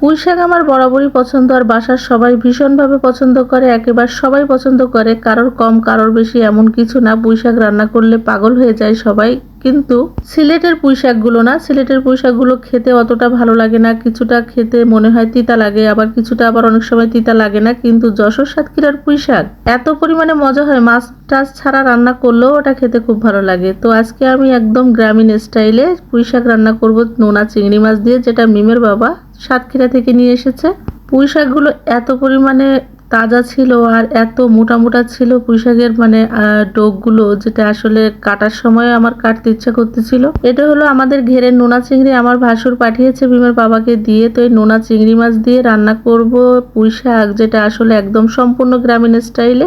পুঁই শাক আমার বরাবরই পছন্দ আর বাসার সবাই ভীষণভাবে পছন্দ করে, একেবারে সবাই পছন্দ করে, কারোর কম, কারোর বেশি এমন কিছু না। পুঁই শাক রান্না করলে পাগল হয়ে যায় সবাই, কিন্তু সিলেটের পুঁই শাকগুলো না, সিলেটের পুঁই শাকগুলো খেতে অতটা ভালো লাগে না। কিছুটা খেতে মনে হয় তিতা লাগে, আবার কিছুটা আবার অনেক সময় তিতা লাগে না, কিন্তু যশোর সাতক্ষীরার পুঁই শাক, এত পরিমাণে মজা হয়। মাছ টাছ ছাড়া রান্না করলেও ওটা খেতে খুব ভালো লাগে। তো আজকে আমি একদম গ্রামীণ স্টাইলে পুঁই শাক রান্না করব নোনা চিংড়ি মাছ দিয়ে, যেটা মিমের বাবা সাতক্ষীরা থেকে নিয়ে এসেছে। পুঁই শাকগুলো এত পরিমাণে তাজা ছিল আর এত মোটা মোটা ছিল পুঁইশাকের মানে আহ, ডোকগুলো যেটা আসলে কাটার সময় আমার কাটতে ইচ্ছা করতেছিল। এটা হলো আমাদের ঘেরের নোনা চিংড়ি আমার ভাসুর পাঠিয়েছে বিমের বাবাকে দিয়ে। তো এই নোনা চিংড়ি মাছ দিয়ে রান্না করব পুঁইশাক যেটা আসলে একদম সম্পূর্ণ গ্রামীণ স্টাইলে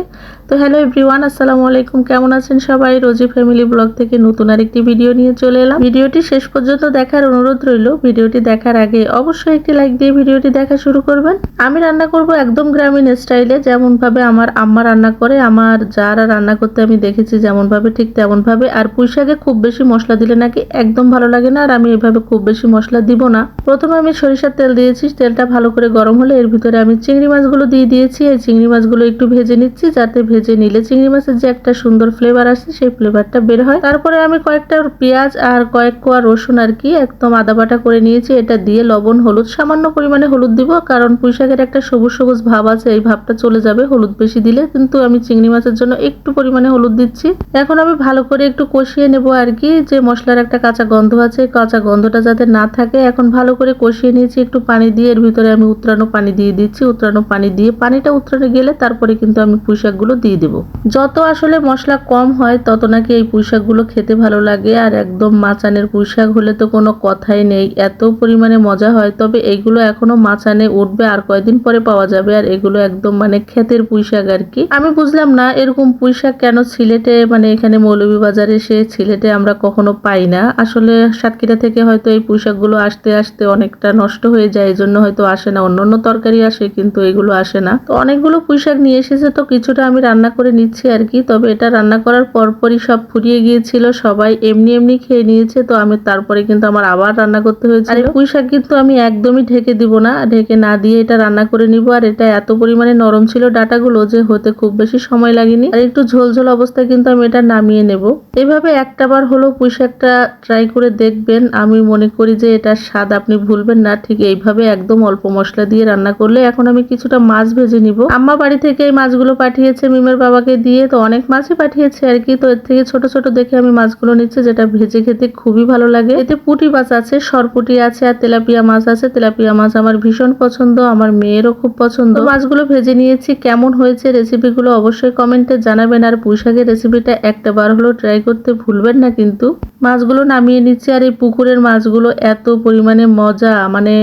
তো হ্যালো এভরিওয়ান আসসালামু আলাইকুম। কেমন আছেন সবাই? রোজি ফ্যামিলি ব্লগ থেকে নতুন আরেকটি ভিডিও নিয়ে চলে এলাম। ভিডিওটি শেষ পর্যন্ত দেখার অনুরোধ রইল। ভিডিওটি দেখার আগে অবশ্যই একটি লাইক দিয়ে ভিডিওটি দেখা শুরু করবেন। আমি রান্না করব একদম গ্রামীণ স্টাইলে যেমন ভাবে আমার আম্মা রান্না করে, আমার যারা রান্না করতে আমি দেখেছি যেমন ভাবে ঠিক তেমন ভাবে আর পুঁইশাকে খুব বেশি মশলা দিলে নাকি একদম ভালো লাগে না, আর আমি এভাবে খুব বেশি মশলা দিব না। প্রথমে আমি সরিষার তেল দিয়েছি, তেলটা ভালো করে গরম হলে এর ভিতরে আমি চিংড়ি মাছগুলো দিয়ে দিয়েছি। এই চিংড়ি মাছগুলো একটু ভেজে নিচ্ছি, যাতে ভেজে নিলে চিংড়ি মাছের যে একটা সুন্দর ফ্লেভার আসে, সেই ফ্লেভারটা বের হয়। তারপরে আমি কয়েকটা পেঁয়াজ আর কয়েক কোয়া রসুন আর কি একদম আদা বাটা করে নিয়েছি। এটা দিয়ে লবণ, হলুদ, সামান্য পরিমাণে হলুদ দিব, কারণ পুঁইশাকের একটা সবুজ সবুজ ভাব আছে, এই ভাবটা চলে যাবে হলুদ বেশি দিলে। কিন্তু আমি চিংড়ি মাছের জন্য একটু পরিমাণে হলুদ দিচ্ছি। এখন আমি ভালো করে একটু কষিয়ে নেব আর কি, যে মশলার একটা কাঁচা গন্ধ আছে, কাঁচা গন্ধটা যাতে না থাকে। এখন ভালো করে কষিয়ে নিয়েছি একটু পানি দিয়ে, এর ভিতরে আমি উতরানো পানি দিয়ে দিচ্ছি। উতরানো পানি দিয়ে, পানিটা উতরানো গেলে তারপরে কিন্তু আমি পুঁইশাকগুলো দিয়ে দেবো। যত আসলে মশলা কম হয়, তত নাকি এই পুঁইশাকগুলো খেতে ভালো লাগে। আর একদম মাচানের পুঁইশাক হলে তো কোনো কথাই নেই। এত পরিমাণে মজা হয়, তবে এইগুলো এখনও মাচানে উঠবে, আর কয়দিন পরে পাওয়া যাবে। আর এগুলো একদম মানে ক্ষেতের পুঁইশাক আর কি। আমি বুঝলাম না এরকম পুঁইশাক কেন সিলেটে মানে এখানে মৌলভীবাজারে সে সিলেটে আমরা কখনো পাই না। আসলে সাতক্ষীরা থেকে হয়তো এই পুঁইশাকগুলো আসতে আসতে অনেকটা নষ্ট হয়ে যায় এই জন্য হয়তো আসে না। অন্য অন্য তরকারি আসে, কিন্তু এগুলো আসে না। তো অনেকগুলো পুঁইশাক নিয়ে এসেছে, তো কিছুটা আমি রান্না করে নিচ্ছি আর কি, তবে এটা রান্না করার পরপরই সব ফুরিয়ে গিয়েছিল, সবাই এমনি এমনি খেয়ে নিয়েছে, তো আমি তারপরে কিন্তু আমার আবার রান্না করতে হয়েছে আর পুঁই শাক কিন্তু আমি একদমই ঢেকে দিব না, ঢেকে না দিয়ে এটা রান্না করে নিব, আর এটা এত পরিমাণে নরম ছিল ডাটাগুলো যে হতে খুব বেশি সময় লাগেনি। আর একটু ঝোল ঝোল অবস্থায় কিন্তু আমি এটা নামিয়ে নেব। এভাবে একটা বার হলো পুঁই শাকটা ট্রাই করে দেখবেন, আমি মনে করি যে এটার স্বাদ আপনি ভুলবেন না, ঠিক এইভাবে একদম অল্প মশলা দিয়ে রান্না করলে এখন আমি কিছুটা মাছ ভেজে নিব। আম্মা বাড়ি থেকে এই মাছগুলো পাঠিয়েছে মিমের বাবাকে দিয়ে তো অনেক মাছই পাঠিয়েছে আর কি। তো এর থেকে ছোট ছোট দেখে আমি মাছগুলো নিচ্ছি, যেটা ভেজে খেতে খুবই ভালো লাগে। এতে পুঁটি মাছ আছে, সরপুটি আছে আর তেলাপিয়া মাছ আছে। তেলাপিয়া মাছ আমার ভীষণ পছন্দ, আমার মেয়েরও খুব পছন্দ। মাছগুলো ভেজে নিয়েছি, কেমন হয়েছে রেসিপিগুলো অবশ্যই কমেন্টে জানাবেন। আর পুঁইশাকের রেসিপিটা একটা বার হলো ট্রাই করতে ভুলবেন না কিন্তু। মাছগুলো নামিয়ে নিচ্ছি আর এই পুকুরের মাছগুলো এত পরিমাণে মজা মানে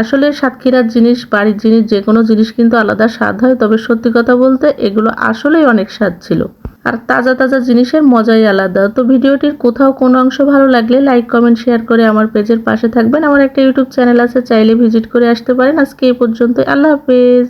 আসলে সাতক্ষীরার জিনিস, বাড়ির জিনিস যে কোনো জিনিস কিন্তু আলাদা স্বাদ হয়। তবে সত্যি কথা বলতে এগুলো আসলেই অনেক স্বাদ ছিল। আর তাজা তাজা জিনিসের মজাই আলাদা। তো ভিডিওটির কোথাও কোনো অংশ ভালো লাগলে লাইক কমেন্ট শেয়ার করে আমার পেজের পাশে থাকবেন। আমার একটা ইউটিউব চ্যানেল আছে, চাইলে ভিজিট করে আসতে পারেন। আজকে এই পর্যন্ত আল্লাহ হাফেজ।